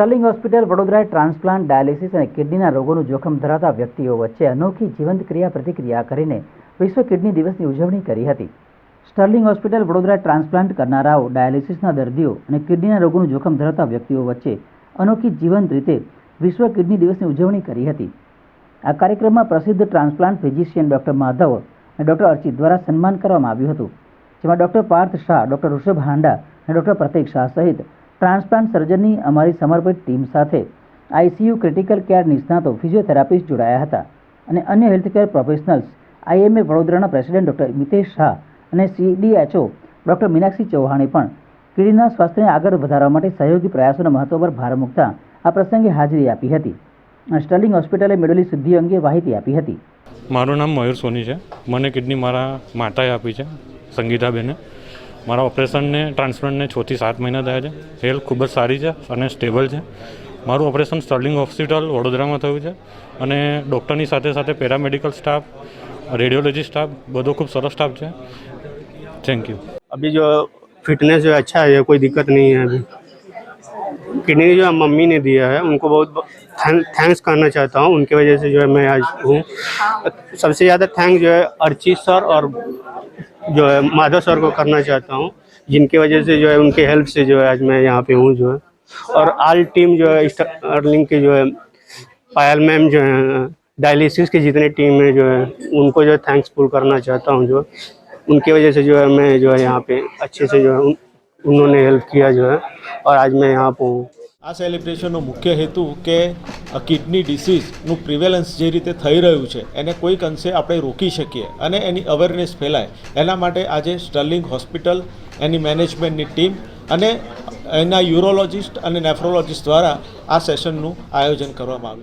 Sterling hospital, વડોદરાએ transplant, dialysis અને કિડનીના રોગોનું જોખમ ધરાવતા વ્યક્તિઓ વચ્ચે અનોખી જીવંત ક્રિયા પ્રતિક્રિયા કરીને વિશ્વ કિડની દિવસની ઉજવણી કરી હતી. સ્ટર્લિંગ હોસ્પિટલ, વડોદરાએ ટ્રાન્સપ્લાન્ટ કરનારાઓ, ડાયાલિસિસના દર્દીઓ અને કિડનીના રોગોનું જોખમ ધરાવતા વ્યક્તિઓ વચ્ચે અનોખી જીવંત રીતે વિશ્વ કિડની દિવસની ઉજવણી કરી હતી. આ કાર્યક્રમમાં પ્રસિદ્ધ ટ્રાન્સપ્લાન્ટ ફિઝિશિયન ડૉક્ટર માધવ અને ડૉક્ટર અર્ચિત દ્વારા સન્માન કરવામાં આવ્યું હતું, જેમાં ડૉક્ટર પાર્થ શાહ, ડૉક્ટર ઋષભ હાંડા અને ડૉક્ટર પ્રતિક શાહ સહિત ટ્રાન્સપ્લાન્ટ સર્જનની અમારી સમર્પિત ટીમ સાથે આઈસીયુ ક્રિટિકલ કેર નિષ્ણાતો, ફિઝિયોથેરાપિસ્ટ જોડાયા હતા અને અન્ય હેલ્થકેર પ્રોફેશનલ્સ, આઈએમએ વડોદરાના પ્રેસિડેન્ટ ડૉક્ટર મિતેશ શાહ અને સીડીએચઓ ડૉક્ટર મીનાક્ષી ચૌહાણે પણ કિડનીના સ્વાસ્થ્યને આગળ વધારવા માટે સહયોગી પ્રયાસોના મહત્વ પર ભાર મૂકતા આ પ્રસંગે હાજરી આપી હતી. સ્ટર્લિંગ હોસ્પિટલે મેળવેલી સિદ્ધિ અંગે માહિતી આપી હતી. મારું નામ મયુર સોની છે. મને કિડની મારા માતાએ આપી છે, સંગીતાબેને. મારા ઓપરેશનને ટ્રાન્સપ્લાન્ટને છથી સાત મહિના થયા છે હેલ્થ ખૂબ જ સારી છે અને સ્ટેબલ છે મારું ઓપરેશન સ્ટર્લિંગ હોસ્પિટલ વડોદરામાં થયું છે અને ડૉક્ટરની સાથે સાથે પેરામેડિકલ સ્ટાફ રેડિયોલોજી સ્ટાફ બધો ખૂબ સરસ સ્ટાફ છે થેન્ક યુ अभी जो फिटनेस जो है अच्छा है कोई दिक्कत नहीं है अभी किडनी जो है मम्मी ने दिया है उनको बहुत थैंक्स करना चाहता हूँ उनकी वजह से जो है मैं आज हूँ सबसे ज़्यादा थैंक जो है अर्चित सर और जो है माधव सर को करना चाहता हूँ जिनकी वजह से जो है उनके हेल्प से जो है आज मैं यहाँ पे हूँ जो है और आल टीम जो है स्टर्लिंग की जो है पायल मैम जो है डायलिसिस की जितनी टीम है जो है उनको जो है थैंक्सफुल करना चाहता हूँ जो उनकी वजह से जो है मैं जो है यहाँ पे अच्छे से जो है उन, उन्होंने हेल्प किया जो है और आज मैं यहाँ पे हूँ આ સેલિબ્રેશનનો મુખ્ય હેતુ કે કિડની ડિસીઝનું પ્રિવેલન્સ જે રીતે થઈ રહ્યું છે, એને કોઈક અંશે આપણે રોકી શકીએ અને એની અવેરનેસ ફેલાય. એના માટે આજે સ્ટર્લિંગ હોસ્પિટલ એની મેનેજમેન્ટની ટીમ અને એના યુરોલોજિસ્ટ અને નેફ્રોલોજિસ્ટ દ્વારા આ સેશનનું આયોજન કરવામાં આવ્યું.